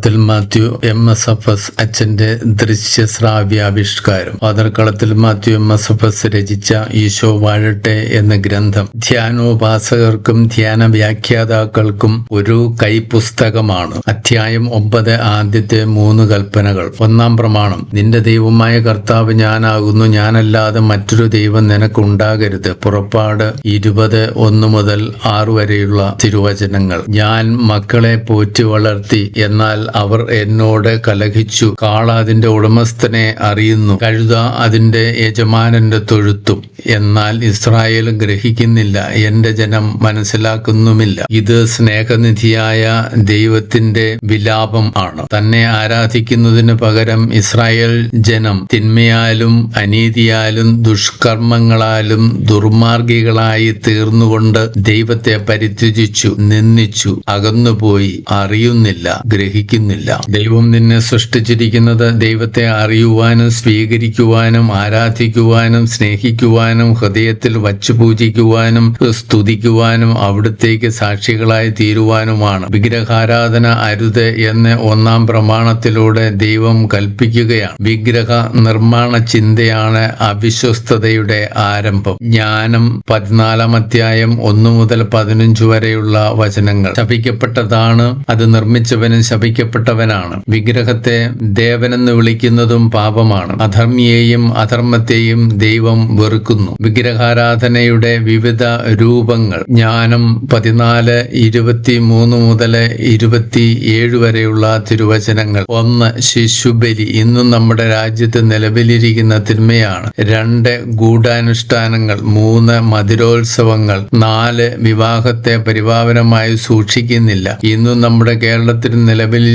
കളത്തിൽ Mathew M S F S അച്ഛന്റെ ദൃശ്യശ്രാവ്യാവിഷ്കാരം. ശ്രാവ്യാവിഷ്കാരം വാതർക്കളത്തിൽ Mathew M S F S രചിച്ച ഈശോ വാഴട്ടെ എന്ന ഗ്രന്ഥം ധ്യാനോപാസകർക്കും ധ്യാന വ്യാഖ്യാതാക്കൾക്കും ഒരു കൈപുസ്തകമാണ്. അധ്യായം ഒമ്പത് ആദ്യത്തെ മൂന്ന് കൽപ്പനകൾ. ഒന്നാം പ്രമാണം. നിന്റെ ദൈവമായ കർത്താവ് ഞാനാകുന്നു. ഞാനല്ലാതെ മറ്റൊരു ദൈവം നിനക്കുണ്ടാകരുത്. പുറപ്പാട് ഇരുപത് ഒന്ന് മുതൽ ആറ് വരെയുള്ള തിരുവചനങ്ങൾ. ഞാൻ മക്കളെ പോറ്റി വളർത്തി എന്നാൽ അവർ എന്നോട് കലഹിച്ചു. കാള അതിന്റെ ഉടമസ്ഥനെ അറിയുന്നു. കഴുത അതിന്റെ യജമാനന്റെ തൊഴുത്തും. എന്നാൽ ഇസ്രായേൽ ഗ്രഹിക്കുന്നില്ല. എന്റെ ജനം മനസ്സിലാക്കുന്നുമില്ല. ഇത് സ്നേഹനിധിയായ ദൈവത്തിന്റെ വിലാപം ആണ്. തന്നെ ആരാധിക്കുന്നതിന് പകരം ഇസ്രായേൽ ജനം തിന്മയാലും അനീതിയാലും ദുഷ്കർമ്മങ്ങളാലും ദുർമാർഗികളായി തീർന്നുകൊണ്ട് ദൈവത്തെ പരിത്യജിച്ചു നിന്ദിച്ചു അകന്നുപോയി അറിയുന്നില്ല ഗ്രഹിക്കുന്നില്ല ദൈവം നിന്നെ സൃഷ്ടിച്ചിരിക്കുന്നത് ദൈവത്തെ അറിയുവാനും സ്വീകരിക്കുവാനും ആരാധിക്കുവാനും സ്നേഹിക്കുവാനും ഹൃദയത്തിൽ വച്ചു പൂജിക്കുവാനും സ്തുതിക്കുവാനും അവിടുത്തേക്ക് സാക്ഷികളായി തീരുവാനുമാണ്. വിഗ്രഹാരാധന അരുത് എന്ന് ഒന്നാം പ്രമാണത്തിലൂടെ ദൈവം കൽപ്പിക്കുകയാണ്. വിഗ്രഹ നിർമ്മാണ ചിന്തയാണ് അവിശ്വസ്തതയുടെ ആരംഭം. ജ്ഞാനം പതിനാലാം അധ്യായം ഒന്നു മുതൽ പതിനഞ്ച് വരെയുള്ള വചനങ്ങൾ. ശപിക്കപ്പെട്ടതാണ് അത് നിർമ്മിച്ചവനും ശപിക്കപ്പെട്ടവനാണ് വിഗ്രഹത്തെ ദേവനെന്ന് വിളിക്കുന്നതും പാപമാണ്. അധർമ്മിയെയും അധർമ്മത്തെയും ദൈവം വെറുക്കുന്നു. വിഗ്രഹാരാധനയുടെ വിവിധ രൂപങ്ങൾ. ജ്ഞാനം പതിനാല് ഇരുപത്തി മൂന്ന് മുതൽ ഇരുപത്തി ഏഴ് വരെയുള്ള തിരുവചനങ്ങൾ. ഒന്ന് ശിശുബലി. ഇന്നും നമ്മുടെ രാജ്യത്ത് നിലവിലിരിക്കുന്ന തിന്മയാണ്. രണ്ട് ഗൂഢാനുഷ്ഠാനങ്ങൾ. മൂന്ന് മധുരോത്സവങ്ങൾ. നാല് വിവാഹത്തെ പരിപാവനമായി സൂക്ഷിക്കുന്നില്ല. ഇന്നും നമ്മുടെ കേരളത്തിൽ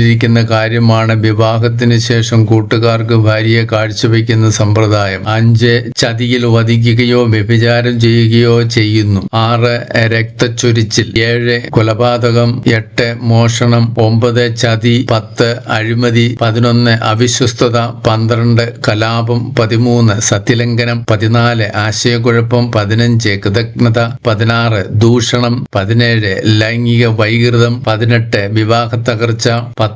നിലവിലിരിക്കുന്ന കാര്യമാണ് വിവാഹത്തിന് ശേഷം കൂട്ടുകാർക്ക് ഭാര്യയെ കാഴ്ചവെക്കുന്ന സമ്പ്രദായം. അഞ്ച് ചതിയിൽ വധിക്കുകയോ വ്യഭിചാരം ചെയ്യുകയോ ചെയ്യുന്നു. ആറ് രക്തച്ചൊരിച്ചിൽ. ഏഴ് കൊലപാതകം. എട്ട് മോഷണം. ഒമ്പത് ചതി. പത്ത് അഴിമതി. പതിനൊന്ന് അവിശ്വസ്തത. പന്ത്രണ്ട് കലാപം. പതിമൂന്ന് സത്യലംഘനം. പതിനാല് ആശയക്കുഴപ്പം. പതിനഞ്ച് കൃതജ്ഞത. പതിനാറ് ദൂഷണം. പതിനേഴ് ലൈംഗിക വൈകൃതം. പതിനെട്ട് വിവാഹ തകർച്ച.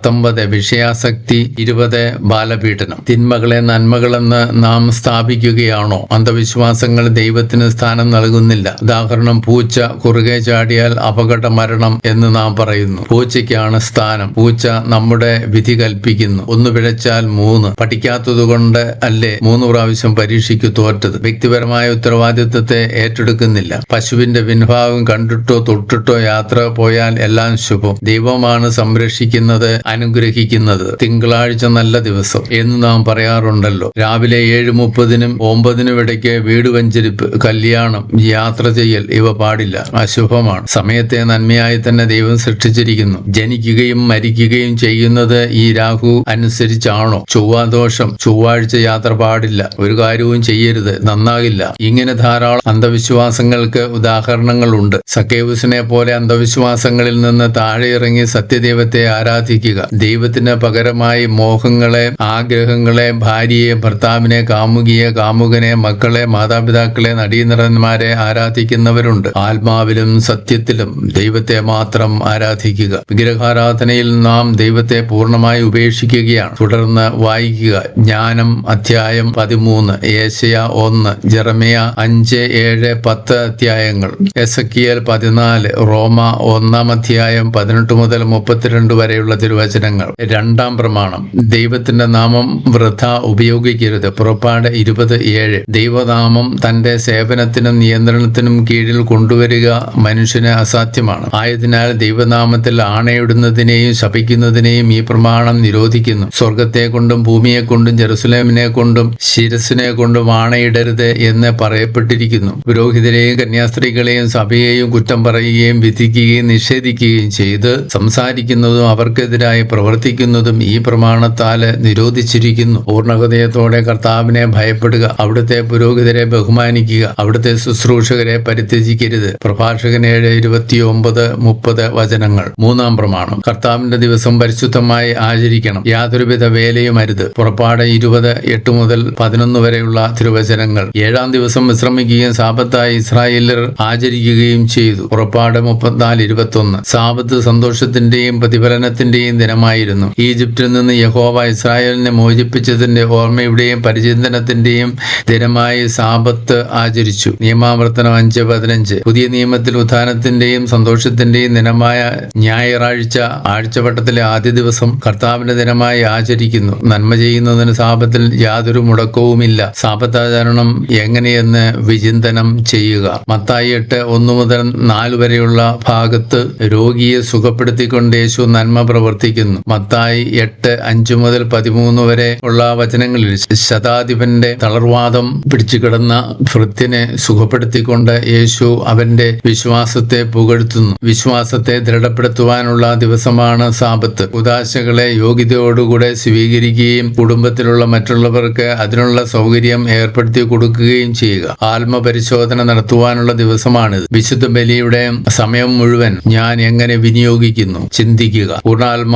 പത്തൊമ്പത് വിഷയാസക്തി ഇരുപത് ബാലപീഡനം. തിന്മകളെ നന്മകളെന്ന് നാം സ്ഥാപിക്കുകയാണോ? അന്ധവിശ്വാസങ്ങൾ ദൈവത്തിന് സ്ഥാനം നൽകുന്നില്ല. ഉദാഹരണം പൂച്ച കുറുകെ ചാടിയാൽ അപകട മരണം എന്ന് നാം പറയുന്നു. പൂച്ചയ്ക്കാണ് സ്ഥാനം. പൂച്ച നമ്മുടെ വിധി കൽപ്പിക്കുന്നു. ഒന്ന് പിഴച്ചാൽ മൂന്ന്. പഠിക്കാത്തതുകൊണ്ട് അല്ലേ മൂന്ന് പ്രാവശ്യം പരീക്ഷയ്ക്ക് തോറ്റത്? വ്യക്തിപരമായ ഉത്തരവാദിത്വത്തെ ഏറ്റെടുക്കുന്നില്ല. പശുവിന്റെ വിൻഭാവം കണ്ടിട്ടോ തൊട്ടിട്ടോ യാത്ര പോയാൽ എല്ലാം ശുഭം. ദൈവമാണ് സംരക്ഷിക്കുന്നത് അനുഗ്രഹിക്കുന്നത്. തിങ്കളാഴ്ച നല്ല ദിവസം എന്ന് നാം പറയാറുണ്ടല്ലോ. രാവിലെ ഏഴ് മുപ്പതിനും ഒമ്പതിനും ഇടയ്ക്ക് വീട് വഞ്ചരിപ്പ് കല്യാണം യാത്ര ചെയ്യൽ ഇവ പാടില്ല. അശുഭമാണ്. സമയത്തെ നന്മയായി തന്നെ ദൈവം സൃഷ്ടിച്ചിരിക്കുന്നു. ജനിക്കുകയും മരിക്കുകയും ചെയ്യുന്നത് ഈ രാഹു അനുസരിച്ചാണോ? ചൊവ്വാദോഷം ചൊവ്വാഴ്ച യാത്ര പാടില്ല. ഒരു കാര്യവും ചെയ്യരുത്. നന്നാകില്ല. ഇങ്ങനെ ധാരാളം അന്ധവിശ്വാസങ്ങൾക്ക് ഉദാഹരണങ്ങളുണ്ട്. സക്കേവുസിനെ പോലെ അന്ധവിശ്വാസങ്ങളിൽ നിന്ന് താഴെ ഇറങ്ങി സത്യദൈവത്തെ ആരാധിക്കുക. ദൈവത്തിന് പകരമായി മോഹങ്ങളെ ആഗ്രഹങ്ങളെ ഭാര്യയെ ഭർത്താവിനെ കാമുകിയെ കാമുകനെ മക്കളെ മാതാപിതാക്കളെ നടീനടന്മാരെ ആരാധിക്കുന്നവരുണ്ട്. ആത്മാവിലും സത്യത്തിലും ദൈവത്തെ മാത്രം ആരാധിക്കുക. വിഗ്രഹാരാധനയിൽ നാം ദൈവത്തെ പൂർണമായി ഉപേക്ഷിക്കുകയാണ്. തുടർന്ന് വായിക്കുക. ജ്ഞാനം അധ്യായം പതിമൂന്ന്. ഏഷ്യ ഒന്ന്. ജെറമിയ അഞ്ച് ഏഴ് പത്ത് അധ്യായങ്ങൾ. എസക്കിയൽ പതിനാല്. റോമ ഒന്നാം അധ്യായം പതിനെട്ട് മുതൽ മുപ്പത്തിരണ്ട് വരെയുള്ള തിരുവചനങ്ങൾ. രണ്ടാം പ്രമാണം. ദൈവത്തിന്റെ നാമം വൃഥ ഉപയോഗിക്കരുത്. പുറപ്പാട് ഇരുപത് ഏഴ്. ദൈവനാമം തന്റെ സേവനത്തിനും നിയന്ത്രണത്തിനും കീഴിൽ കൊണ്ടുവരിക മനുഷ്യന് അസാധ്യമാണ്. ആയതിനാൽ ദൈവനാമത്തിൽ ആണയിടുന്നതിനെയും ശപിക്കുന്നതിനെയും ഈ പ്രമാണം നിരോധിക്കുന്നു. സ്വർഗത്തെ കൊണ്ടും ഭൂമിയെ കൊണ്ടും ജെറുസലേമിനെ കൊണ്ടും ശിരസിനെ കൊണ്ടും ആണയിടരുത് എന്ന് പറയപ്പെട്ടിരിക്കുന്നു. പുരോഹിതരെയും കന്യാസ്ത്രീകളെയും സഭയെയും കുറ്റം പറയുകയും വിധിക്കുകയും നിഷേധിക്കുകയും ചെയ്ത് സംസാരിക്കുന്നതും അവർക്കെതിരായി പ്രവർത്തിക്കുന്നതും ഈ പ്രമാണത്താൽ നിരോധിച്ചിരിക്കുന്നു. പൂർണഹൃദയത്തോടെ കർത്താവിനെ ഭയപ്പെടുക അവിടുത്തെ പുരോഹിതരെ ബഹുമാനിക്കുക അവിടുത്തെ ശുശ്രൂഷകരെ പരിത്യജിക്കരുത്. പ്രഭാഷകൻ ഏഴ് ഇരുപത്തി ഒമ്പത് മുപ്പത് വചനങ്ങൾ. മൂന്നാം പ്രമാണം. കർത്താവിന്റെ ദിവസം പരിശുദ്ധമായി ആചരിക്കണം. യാതൊരുവിധ വേലയും അരുത് പുറപ്പാട് ഇരുപത് എട്ട് മുതൽ പതിനൊന്ന് വരെയുള്ള തിരുവചനങ്ങൾ. ഏഴാം ദിവസം വിശ്രമിക്കുകയും സാപത്തായി ഇസ്രായേലർ ആചരിക്കുകയും ചെയ്തു. പുറപ്പാട് മുപ്പത്തിനാല് ഇരുപത്തൊന്ന്. സാപത്ത് സന്തോഷത്തിന്റെയും പ്രതിഫലനത്തിന്റെയും ദിനമായിരുന്നു. ഈജിപ്തിൽ നിന്ന് യഹോവ ഇസ്രായേലിനെ മോചിപ്പിച്ചതിന്റെ ഓർമ്മയുടെയും പരിചിന്തനത്തിന്റെയും ദിനമായി സാപത്ത് ആചരിച്ചു. നിയമാവർത്തനം അഞ്ച് പതിനഞ്ച്. പുതിയ നിയമത്തിൽ ഉത്ഥാനത്തിന്റെയും സന്തോഷത്തിന്റെയും ദിനമായ ഞായറാഴ്ച ആഴ്ചവട്ടത്തിലെ ആദ്യ ദിവസം കർത്താവിന്റെ ദിനമായി ആചരിക്കുന്നു. നന്മ ചെയ്യുന്നതിന് സാപത്തിൽ യാതൊരു മുടക്കവുമില്ല. സാപത്താചരണം എങ്ങനെയെന്ന് വിചിന്തനം ചെയ്യുക. മത്തായി എട്ട് ഒന്ന് മുതൽ നാല് വരെയുള്ള ഭാഗത്ത് രോഗിയെ സുഖപ്പെടുത്തിക്കൊണ്ട് യേശു നന്മ പ്രവർത്തിക്കുന്നു മത്തായി എട്ട് അഞ്ചു മുതൽ പതിമൂന്ന് വരെ ഉള്ള വചനങ്ങളിൽ ശതാധിപന്റെ തളർവാദം പിടിച്ചു കിടന്ന ഭൃത്യനെ സുഖപ്പെടുത്തിക്കൊണ്ട് യേശു അവന്റെ വിശ്വാസത്തെ പുകഴ്ത്തുന്നു. വിശ്വാസത്തെ ദൃഢപ്പെടുത്തുവാനുള്ള ദിവസമാണ് സാപത്ത് ഉദാശകളെ യോഗ്യതയോടുകൂടെ സ്വീകരിക്കുകയും കുടുംബത്തിലുള്ള മറ്റുള്ളവർക്ക് അതിനുള്ള സൗകര്യം ഏർപ്പെടുത്തി കൊടുക്കുകയും ചെയ്യുക. ആത്മപരിശോധന നടത്തുവാനുള്ള ദിവസമാണിത്. വിശുദ്ധ ബലിയുടെ സമയം മുഴുവൻ ഞാൻ എങ്ങനെ വിനിയോഗിക്കുന്നു? ചിന്തിക്കുക.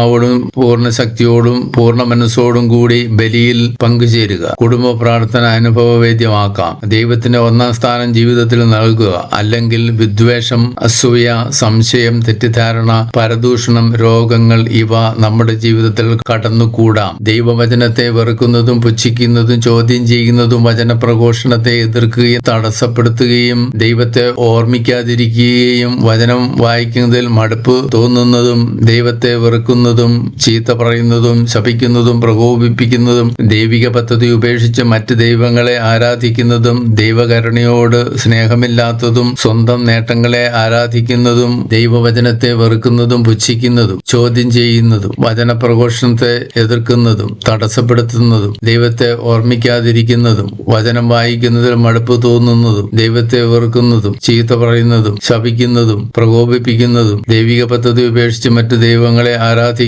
പൂർണാത്മാവോടും പൂർണ ശക്തിയോടും പൂർണ മനസ്സോടും കൂടി ബലിയിൽ പങ്കുചേരുക. കുടുംബ പ്രാർത്ഥന അനുഭവവേദ്യമാക്കാം. ദൈവത്തിന്റെ ഒന്നാം സ്ഥാനം ജീവിതത്തിൽ നൽകുക. അല്ലെങ്കിൽ വിദ്വേഷം അസൂയ സംശയം തെറ്റിദ്ധാരണ പരദൂഷണം രോഗങ്ങൾ ഇവ നമ്മുടെ ജീവിതത്തിൽ കടന്നുകൂടാം. ദൈവവചനത്തെ വെറുക്കുന്നതും പുച്ഛിക്കുന്നതും ചോദ്യം ചെയ്യുന്നതും വചനപ്രഘോഷണത്തെ എതിർക്കുകയും തടസ്സപ്പെടുത്തുകയും ദൈവത്തെ ഓർമ്മിക്കാതിരിക്കുകയും വചനം വായിക്കുന്നതിൽ മടുപ്പ് തോന്നുന്നതും ദൈവത്തെ വെറുക്കുന്നതും ചീത്ത പറയുന്നതും ശപിക്കുന്നതും പ്രകോപിപ്പിക്കുന്നതും ദൈവിക പദ്ധതി ഉപേക്ഷിച്ച് മറ്റ് ദൈവങ്ങളെ ആരാധിക്കുന്നതും ദൈവകരുണയോട് സ്നേഹമില്ലാത്തതും സ്വന്തം നേട്ടങ്ങളെ ആരാധിക്കുന്നതും ദൈവവചനത്തെ വെറുക്കുന്നതും പുച്ഛിക്കുന്നതും ചോദ്യം ചെയ്യുന്നതും വചനപ്രഘോഷണത്തെ എതിർക്കുന്നതും തടസ്സപ്പെടുത്തുന്നതും ദൈവത്തെ ഓർമ്മിക്കാതിരിക്കുന്നതും വചനം വായിക്കുന്നതിൽ മടുപ്പ് തോന്നുന്നതും ദൈവത്തെ വെറുക്കുന്നതും ചീത്ത പറയുന്നതും ശപിക്കുന്നതും പ്രകോപിപ്പിക്കുന്നതും ദൈവിക പദ്ധതി ഉപേക്ഷിച്ച് മറ്റു ദൈവങ്ങളെ ആരാധിക്കുന്നതും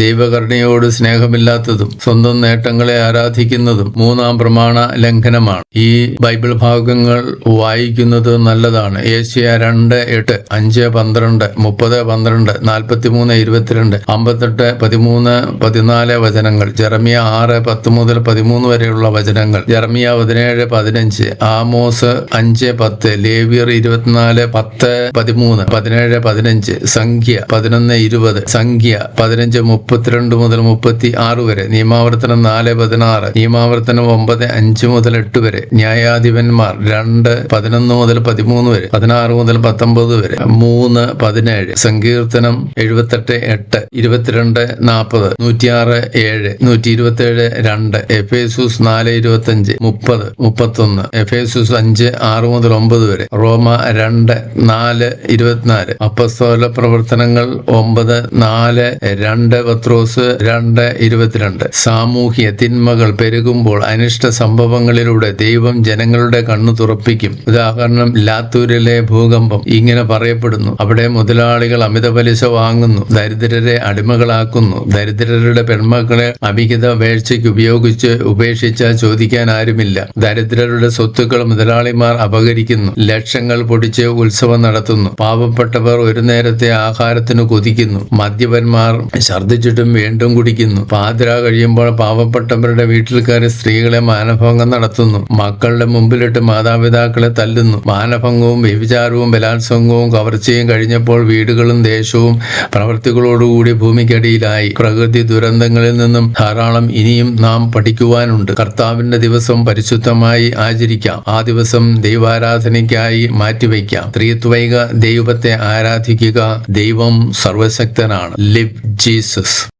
ദൈവകരുണയോട് സ്നേഹമില്ലാത്തതും സ്വന്തം നേട്ടങ്ങളെ ആരാധിക്കുന്നതും മൂന്നാം പ്രമാണ ലംഘനമാണ്. ഈ ബൈബിൾ ഭാഗങ്ങൾ വായിക്കുന്നത് നല്ലതാണ്. ഏഷ്യ രണ്ട് എട്ട് അഞ്ച് പന്ത്രണ്ട് മുപ്പത് പന്ത്രണ്ട് നാൽപ്പത്തി മൂന്ന് ഇരുപത്തിരണ്ട് അമ്പത്തെട്ട് പതിമൂന്ന് പതിനാല് വചനങ്ങൾ ജെറമിയ ആറ് പത്ത് മുതൽ പതിമൂന്ന് വരെയുള്ള വചനങ്ങൾ ജെറമിയ പതിനേഴ് പതിനഞ്ച് ആമോസ് അഞ്ച് പത്ത് ലേവിയർ ഇരുപത്തിനാല് പത്ത് പതിമൂന്ന് പതിനേഴ് പതിനഞ്ച് സംഖ്യ പതിനൊന്ന് ഇരുപത് സംഖ്യ പതിനഞ്ച് മുപ്പത്തിരണ്ട് മുതൽ മുപ്പത്തി ആറ് വരെ നിയമാവർത്തനം നാല് പതിനാറ് നിയമാവർത്തനം ഒമ്പത് അഞ്ച് മുതൽ എട്ട് വരെ ന്യായാധിപന്മാർ രണ്ട് പതിനൊന്ന് മുതൽ പതിമൂന്ന് വരെ പതിനാറ് മുതൽ പത്തൊമ്പത് വരെ മൂന്ന് പതിനേഴ് സങ്കീർത്തനം എഴുപത്തെട്ട് എട്ട് ഇരുപത്തിരണ്ട് നാൽപ്പത് നൂറ്റിയാറ് ഏഴ് നൂറ്റി ഇരുപത്തേഴ് രണ്ട് എഫേസൂസ് നാല് ഇരുപത്തഞ്ച് മുപ്പത് മുപ്പത്തൊന്ന് എഫേസൂസ് അഞ്ച് ആറ് മുതൽ ഒമ്പത് വരെ റോമ രണ്ട് നാല് ഇരുപത്തിനാല് അപ്പസ്തോല പ്രവർത്തനങ്ങൾ ഒമ്പത് നാല് രണ്ട് പത്രോസ് രണ്ട് ഇരുപത്തിരണ്ട്. സാമൂഹ്യ തിന്മകൾ പെരുകുമ്പോൾ അനിഷ്ട സംഭവങ്ങളിലൂടെ ദൈവം ജനങ്ങളുടെ കണ്ണു തുറപ്പിക്കും. ഉദാഹരണം ലാത്തൂരിലെ ഭൂകമ്പം. ഇങ്ങനെ പറയപ്പെടുന്നു. അവിടെ മുതലാളികൾ അമിത പലിശ വാങ്ങുന്നു. ദരിദ്രരെ അടിമകളാക്കുന്നു. ദരിദ്രരുടെ പെൺമക്കളെ അഭിഹിത വേഴ്ചയ്ക്ക് ഉപയോഗിച്ച് ഉപേക്ഷിച്ച ചോദിക്കാൻ ആരുമില്ല. ദരിദ്രരുടെ സ്വത്തുക്കൾ മുതലാളിമാർ അപകരിക്കുന്നു. ലക്ഷങ്ങൾ പൊടിച്ച് ഉത്സവം നടത്തുന്നു. പാവപ്പെട്ടവർ ഒരു നേരത്തെ ആഹാരത്തിന് കൊതിക്കുന്നു. മദ്യപന്മാർ ഛർദ്ദിച്ചിട്ടും വീണ്ടും കുടിക്കുന്നു. പാതിര കഴിയുമ്പോൾ പാവപ്പെട്ടവരുടെ വീട്ടിൽ കയറി സ്ത്രീകളെ മാനഭംഗം നടത്തുന്നു. മക്കളുടെ മുമ്പിലിട്ട് മാതാപിതാക്കളെ തല്ലുന്നു. മാനഭംഗവും വ്യഭിചാരവും ബലാത്സംഗവും കവർച്ചയും കഴിഞ്ഞപ്പോൾ വീടുകളും ദേശവും പ്രവൃത്തികളോടുകൂടി ഭൂമിക്കടിയിലായി. പ്രകൃതി ദുരന്തങ്ങളിൽ നിന്നും ധാരാളം ഇനിയും നാം പഠിക്കുവാനുണ്ട്. കർത്താവിന്റെ ദിവസം പരിശുദ്ധമായി ആചരിക്കാം. ആ ദിവസം ദൈവാരാധനയ്ക്കായി മാറ്റിവെക്കാം ത്രിത്വൈക ദൈവത്തെ ആരാധിക്കുക ദൈവം സർവശക്തനാണ്. Live jesus.